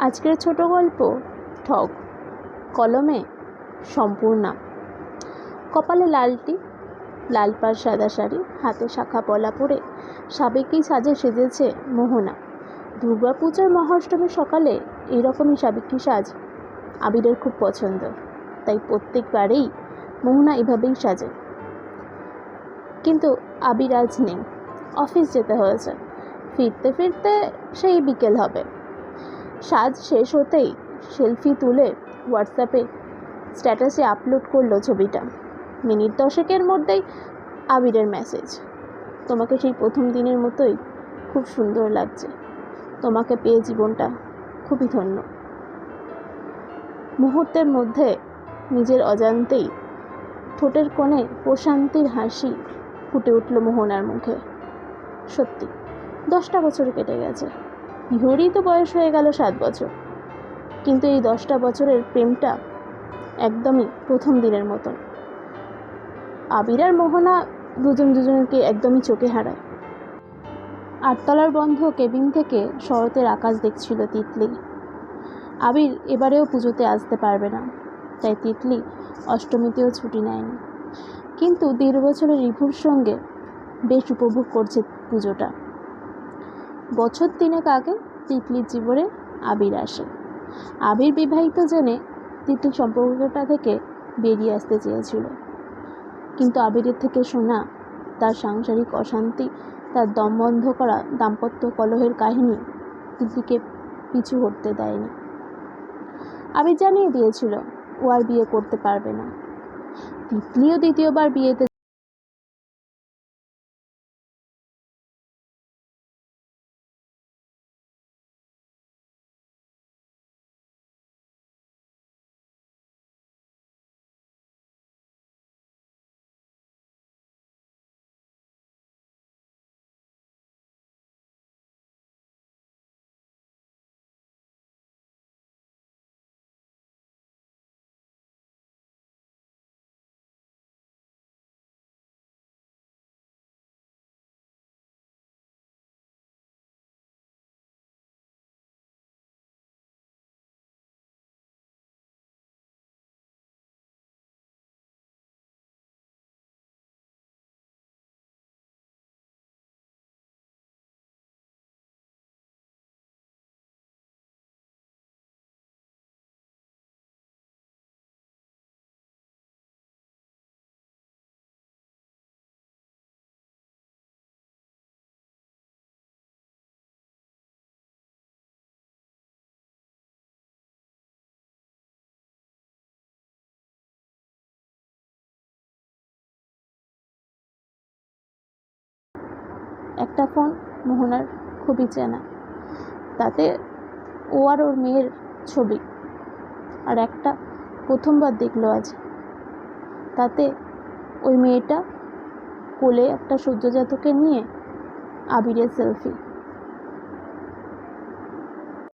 আজকের ছোট গল্প ঠগ, কলমে সম্পূর্ণা। কপালে লালটি, লাল পাড় সাদা শাড়ি, হাতে শাখা পলা পরে সাবেকি সাজে সেজেছে মোহনা। দুর্গাপূজার মহাষ্টমীর সকালে এইরকমই সাবেকি সাজ আবিরের খুব পছন্দ, তাই প্রত্যেকবারেই মোহনা এভাবেই সাজে। কিন্তু আবির আজ নেই, অফিস যেতে হয়েছে, ফিরতে ফিরতে সেই বিকেল হবে। সাজ শেষ হতেই সেলফি তুলে হোয়াটসঅ্যাপে স্ট্যাটাসে আপলোড করল ছবিটা। মিনিট দশেকের মধ্যেই আবিরের মেসেজ। তোমাকে সেই প্রথম দিনের মতোই খুব সুন্দর লাগছে। তোমাকে পেয়ে জীবনটা খুবই ধন্য। মুহূর্তের মধ্যে নিজের অজান্তেই ঠোঁটের কোণে প্রশান্তির হাসি ফুটে উঠল মোহনার মুখে। সত্যি, দশটা বছর কেটে গেছে। ইহরই তো বয়স হয়ে গেল সাত বছর। কিন্তু এই দশটা বছরের প্রেমটা একদমই প্রথম দিনের মতন। আবির আর মোহনা দুজন দুজনকে একদমই চোখে হারায়। আটতলার বন্ধ কেবিন থেকে শরতের আকাশ দেখছিল তিতলি। আবির এবারেও পুজোতে আসতে পারবে না, তাই তিতলি অষ্টমীতেও ছুটি নেয়নি। কিন্তু দেড় বছরের রিভুর সঙ্গে বেশ উপভোগ করছে পুজোটা। বছর তিনেক আগে তিতলির জীবনে আবির আসে। আবির বিবাহিত জেনে তিতলি সম্পর্কটা থেকে বেরিয়ে আসতে চেয়েছিল। কিন্তু আবিরের থেকে শোনা তার সাংসারিক অশান্তি, তার দম বন্ধ করা দাম্পত্য কলহের কাহিনী তিতলিকে পিছু হটতে দেয়নি। আবির জানিয়ে দিয়েছিল, ও আর বিয়ে করতে পারবে না। তিতলিও দ্বিতীয়বার বিয়েতে একটা ফোন মোহনার খুবই চেনা। তাতে ও আর ওর মেয়ের ছবি। আর একটা প্রথমবার দেখল আজ। তাতে ওই মেয়েটা কোলে একটা সূর্যজাতকে নিয়ে আবিরের সেলফি।